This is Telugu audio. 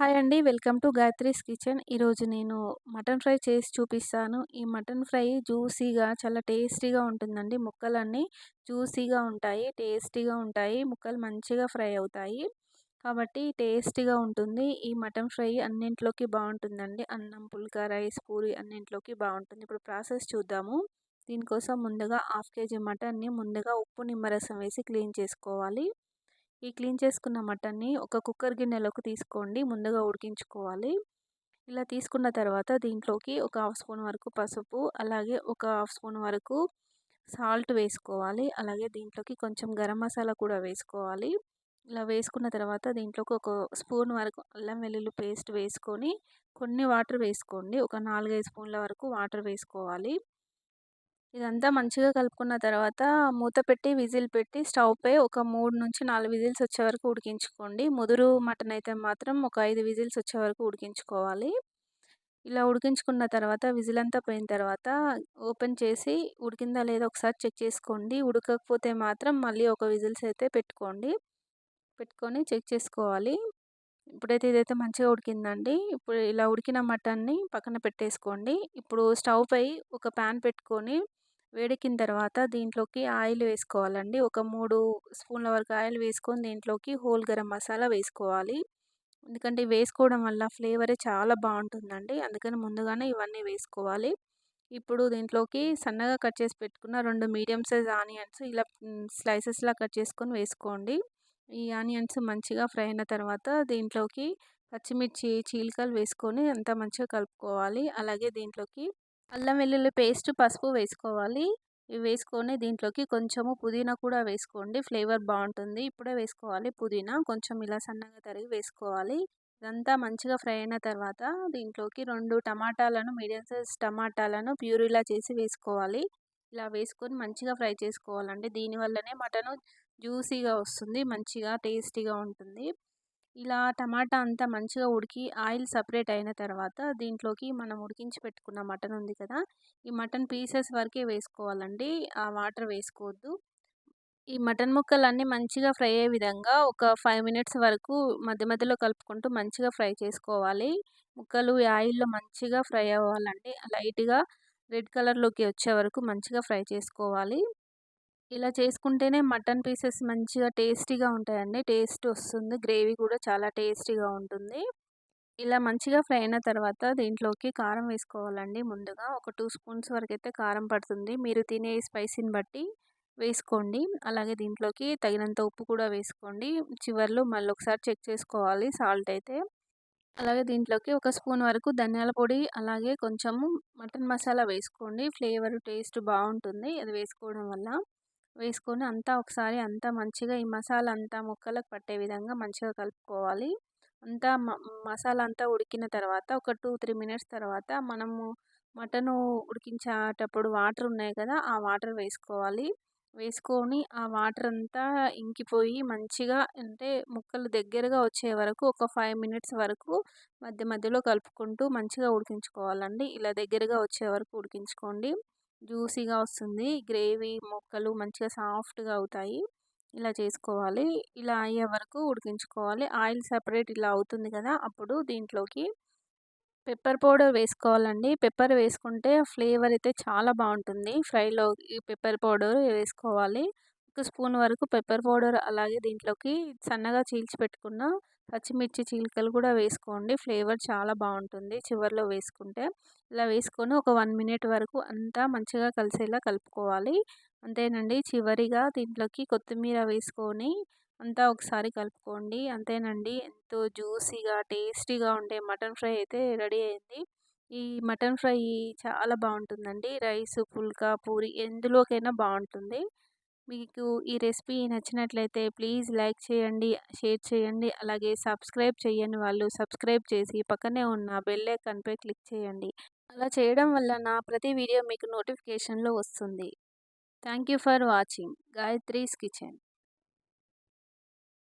హాయ్ అండి. Welcome to Gayatri's kitchen. ఈరోజు నేను మటన్ ఫ్రై చేసి చూపిస్తాను. ఈ మటన్ ఫ్రై జ్యూసీగా చాలా టేస్టీగా ఉంటుందండి. ముక్కలన్నీ జ్యూసీగా ఉంటాయి టేస్టీగా ఉంటాయి. ముక్కలు మంచిగా ఫ్రై అవుతాయి. కాబట్టి టేస్టీగా ఉంటుంది. ఈ మటన్ ఫ్రై అన్నింటిలోకి బాగుంటుందండి. అన్నం పుల్కా రైస్ పూరి అన్నింటిలోకి బాగుంటుంది. ఇప్పుడు ప్రాసెస్ చూద్దాము. దీనికోసం ముందుగా హాఫ్ కేజీ మటన్ని ముందుగా ఉప్పు నిమ్మరసం వేసి క్లీన్ చేసుకోవాలి. ఈ క్లీన్ చేసుకున్న మటన్ని ఒక కుక్కర్ గిన్నెలోకి తీసుకోండి ముందుగా ఉడికించుకోవాలి. ఇలా తీసుకున్న తర్వాత దీంట్లోకి ఒక హాఫ్ స్పూన్ వరకు పసుపు అలాగే ఒక హాఫ్ స్పూన్ వరకు సాల్ట్ వేసుకోవాలి. అలాగే దీంట్లోకి కొంచెం గరం మసాలా కూడా వేసుకోవాలి. ఇలా వేసుకున్న తర్వాత దీంట్లోకి ఒక స్పూన్ వరకు అల్లం వెల్లుల్లి పేస్ట్ వేసుకొని కొన్ని వాటర్ వేసుకోండి. ఒక నాలుగైదు స్పూన్ల వరకు వాటర్ వేసుకోవాలి. ఇదంతా మంచిగా కలుపుకున్న తర్వాత మూత పెట్టి విజిల్ పెట్టి స్టవ్ పై ఒక మూడు నుంచి నాలుగు విజిల్స్ వచ్చే వరకు ఉడికించుకోండి. ముదురు మటన్ అయితే మాత్రం ఒక ఐదు విజిల్స్ వచ్చే వరకు ఉడికించుకోవాలి. ఇలా ఉడికించుకున్న తర్వాత విజిల్ అంతా పోయిన తర్వాత ఓపెన్ చేసి ఉడికిందా లేదా ఒకసారి చెక్ చేసుకోండి. ఉడకకపోతే మాత్రం మళ్ళీ ఒక విజిల్స్ అయితే పెట్టుకోండి. పెట్టుకొని చెక్ చేసుకోవాలి. ఇప్పుడైతే ఇదైతే మంచిగా ఉడికిందండి. ఇప్పుడు ఇలా ఉడికిన మటన్ని పక్కన పెట్టేసుకోండి. ఇప్పుడు స్టవ్ పై ఒక ప్యాన్ పెట్టుకొని వేడెక్కిన తర్వాత దీంట్లోకి ఆయిల్ వేసుకోవాలండి. ఒక మూడు స్పూన్ల వరకు ఆయిల్ వేసుకొని దీంట్లోకి హోల్ గరం మసాలా వేసుకోవాలి. ఎందుకంటే వేసుకోవడం వల్ల ఫ్లేవరే చాలా బాగుంటుందండి. అందుకని ముందుగానే ఇవన్నీ వేసుకోవాలి. ఇప్పుడు దీంట్లోకి సన్నగా కట్ చేసి పెట్టుకున్న రెండు మీడియం సైజ్ ఆనియన్స్ ఇలా స్లైసెస్లా కట్ చేసుకొని వేసుకోండి. ఈ ఆనియన్స్ మంచిగా ఫ్రై అయిన తర్వాత దీంట్లోకి పచ్చిమిర్చి చీలికలు వేసుకొని అంతా మంచిగా కలుపుకోవాలి. అలాగే దీంట్లోకి అల్లం వెల్లుల్లి పేస్ట్ పసుపు వేసుకోవాలి. ఇవి వేసుకొని దీంట్లోకి కొంచెము పుదీనా కూడా వేసుకోండి. ఫ్లేవర్ బాగుంటుంది. ఇప్పుడే వేసుకోవాలి పుదీనా. కొంచెం ఇలా సన్నగా తరిగి వేసుకోవాలి. ఇదంతా మంచిగా ఫ్రై అయిన తర్వాత దీంట్లోకి రెండు టమాటాలను మీడియం సైజ్ టమాటాలను ప్యూరీలా చేసి వేసుకోవాలి. ఇలా వేసుకొని మంచిగా ఫ్రై చేసుకోవాలండి. దీనివల్లనే మటను జ్యూసీగా వస్తుంది. మంచిగా టేస్టీగా ఉంటుంది. ఇలా టమాటా అంతా మంచిగా ఉడికి ఆయిల్ సపరేట్ అయిన తర్వాత దీంట్లోకి మనం ఉడికించి పెట్టుకున్న మటన్ ఉంది కదా ఈ మటన్ పీసెస్ వరకే వేసుకోవాలండి. ఆ వాటర్ వేసుకోవద్దు. ఈ మటన్ ముక్కలన్నీ మంచిగా ఫ్రై అయ్యే విధంగా ఒక ఫైవ్ మినిట్స్ వరకు మధ్య మధ్యలో కలుపుకుంటూ మంచిగా ఫ్రై చేసుకోవాలి. ముక్కలు ఆయిల్లో మంచిగా ఫ్రై అవ్వాలండి. లైట్గా రెడ్ కలర్లోకి వచ్చే వరకు మంచిగా ఫ్రై చేసుకోవాలి. ఇలా చేసుకుంటేనే మటన్ పీసెస్ మంచిగా టేస్టీగా ఉంటాయండి. టేస్ట్ వస్తుంది. గ్రేవీ కూడా చాలా టేస్టీగా ఉంటుంది. ఇలా మంచిగా ఫ్రై అయిన తర్వాత దీంట్లోకి కారం వేసుకోవాలండి ముందుగా. ఒక టూ స్పూన్స్ వరకు అయితే కారం పడుతుంది. మీరు తినే స్పైసీని బట్టి వేసుకోండి. అలాగే దీంట్లోకి తగినంత ఉప్పు కూడా వేసుకోండి. చివర్లో మళ్ళీ ఒకసారి చెక్ చేసుకోవాలి సాల్ట్ అయితే. అలాగే దీంట్లోకి ఒక స్పూన్ వరకు ధనియాల పొడి అలాగే కొంచెము మటన్ మసాలా వేసుకోండి. ఫ్లేవర్ టేస్ట్ బాగుంటుంది. అది వేసుకోవడం వల్ల వేసుకొని అంతా ఒకసారి అంతా మంచిగా ఈ మసాలా అంతా ముక్కలకు పట్టే విధంగా మంచిగా కలుపుకోవాలి. అంతా మసాలా అంతా ఉడికిన తర్వాత ఒక టూ త్రీ మినిట్స్ తర్వాత మనము మటను ఉడికించేటప్పుడు వాటర్ ఉన్నాయి కదా ఆ వాటర్ వేసుకోవాలి. వేసుకొని ఆ వాటర్ అంతా ఇంకిపోయి మంచిగా అంటే ముక్కలు దగ్గరగా వచ్చే వరకు ఒక ఫైవ్ మినిట్స్ వరకు మధ్య మధ్యలో కలుపుకుంటూ మంచిగా ఉడికించుకోవాలండి. ఇలా దగ్గరగా వచ్చే వరకు ఉడికించుకోండి. జ్యూసీగా వస్తుంది. గ్రేవీ ముక్కలు మంచిగా సాఫ్ట్గా అవుతాయి. ఇలా చేసుకోవాలి. ఇలా అయ్యే వరకు ఉడికించుకోవాలి. ఆయిల్ సపరేట్ ఇలా అవుతుంది కదా! అప్పుడు దీంట్లోకి పెప్పర్ పౌడర్ వేసుకోవాలండి. పెప్పర్ వేసుకుంటే ఫ్లేవర్ అయితే చాలా బాగుంటుంది. ఫ్రైలో పెప్పర్ పౌడర్ వేసుకోవాలి. స్పూన్ వరకు పెప్పర్ పౌడర్ అలాగే దీంట్లోకి సన్నగా చీల్చి పెట్టుకున్న పచ్చిమిర్చి చీలికలు కూడా వేసుకోండి. ఫ్లేవర్ చాలా బాగుంటుంది చివరిలో వేసుకుంటే. ఇలా వేసుకొని ఒక వన్ మినిట్ వరకు అంతా మంచిగా కలిసేలా కలుపుకోవాలి. అంతేనండి. చివరిగా దీంట్లోకి కొత్తిమీర వేసుకొని అంతా ఒకసారి కలుపుకోండి. అంతేనండి. ఎంతో జ్యూసీగా టేస్టీగా ఉండే మటన్ ఫ్రై అయితే రెడీ అయింది. ఈ మటన్ ఫ్రై చాలా బాగుంటుందండి. రైస్ పుల్కా పూరి ఎందులోకైనా బాగుంటుంది. మీకు ఈ రెసిపీ నచ్చినట్లయితే ప్లీజ్ లైక్ చేయండి షేర్ చేయండి అలాగే సబ్స్క్రైబ్ చేయని వాళ్ళు సబ్స్క్రైబ్ చేసి పక్కనే ఉన్న బెల్ ఐకాన్పై క్లిక్ చేయండి. అలా చేయడం వల్ల నా ప్రతి వీడియో మీకు నోటిఫికేషన్లో వస్తుంది. Thank you for watching. Gayatri's kitchen.